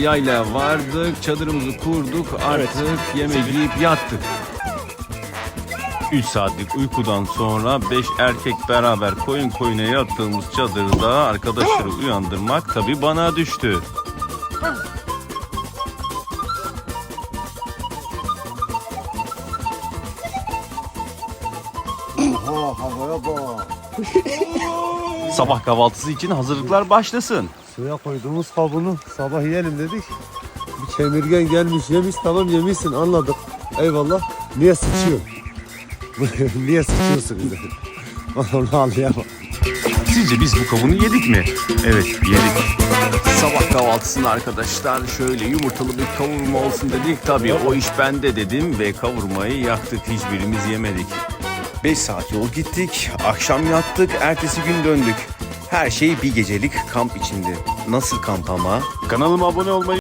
Yayla vardık, çadırımızı kurduk, artık yemek yiyip yattık. 3 saatlik uykudan sonra 5 erkek beraber koyun koyuna yattığımız çadırda arkadaşları uyandırmak tabi bana düştü. Sabah kahvaltısı için hazırlıklar başlasın. Suya koyduğumuz kabını sabah yiyelim dedik. Bir kemirgen gelmiş yemiş tamam yemişsin anladık. Eyvallah. Niye sıçıyor? Niye sıçıyorsun bize? Onu anlayamam. Sizce biz bu kavunu yedik mi? Evet yedik. Sabah kahvaltısında arkadaşlar şöyle yumurtalı bir kavurma olsun dedik. Tabii o iş bende dedim ve kavurmayı yaktık hiçbirimiz yemedik. 5 saat yol gittik, akşam yattık, ertesi gün döndük. Her şey bir gecelik kamp içinde. Nasıl kamp ama? Kanalıma abone olmayı